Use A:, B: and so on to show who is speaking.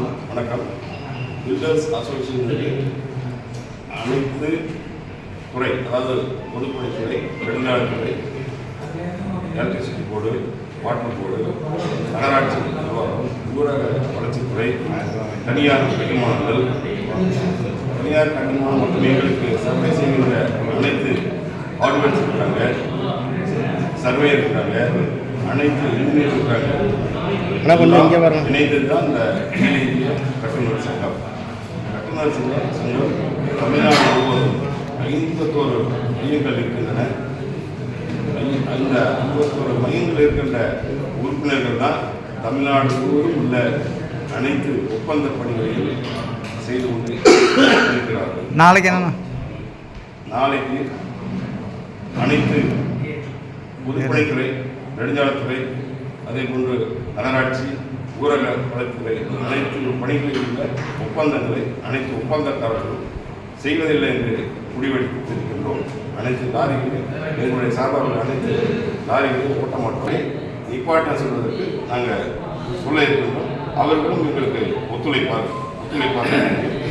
A: வணக்கம். Filters association அனைத்து துறை அதாவது பொதுப்பணித்துறை நெடுஞ்சாலைத்துறை எலக்ட்ரிசிட்டி போர்டு வாட்டர் போர்டு நகராட்சி நிர்வாகம் ஊரக வளர்ச்சித்துறை தனியார் கட்டுமானங்கள் தனியார் கட்டுமானம் மற்றும் எங்களுக்கு சர்வே செய்கின்ற அனைத்து ஆர்டினன்ஸ் இருக்காங்க சர்வே இருக்காங்க. அனைத்து
B: வரணும்.
A: இணைந்தது தான் இந்த இந்திய கட்டுநர் சங்கம். கட்டுநர் சங்கம் சங்கம் தமிழ்நாடு முழுவதும் ஐம்பத்தோரு மையங்கள் இருக்கின்றன. அந்த ஐம்பத்தோரு மையங்கள் இருக்கின்ற உறுப்பினர்கள் தான் தமிழ்நாடு முழுவதும் உள்ள அனைத்து ஒப்பந்த பணிகளையும் செய்து கொண்டு இருக்கிறார்கள்.
B: நாளைக்கு
A: நாளைக்கு அனைத்து பொதுப்பணித்துறை நெடுஞ்சாலைத்துறை அதே போன்று நகராட்சி ஊரக வளர்ச்சித்துறை அனைத்து பணிகளில் உள்ள ஒப்பந்தங்களை அனைத்து ஒப்பந்தக்காரர்களும் செய்வதில்லை என்று முடிவெடுத்திருக்கின்றோம். அனைத்து லாரிகளையும் எங்களுடைய சார்பாக அனைத்து லாரிகளையும் ஓட்ட மாட்டோம். நிப்பாட்ட சொல்வதற்கு நாங்கள் சொல்ல இருக்கின்றோம் அவர்களும் எங்களுக்கு ஒத்துழைப்பார்கள் ஒத்துழைப்பார்கள்.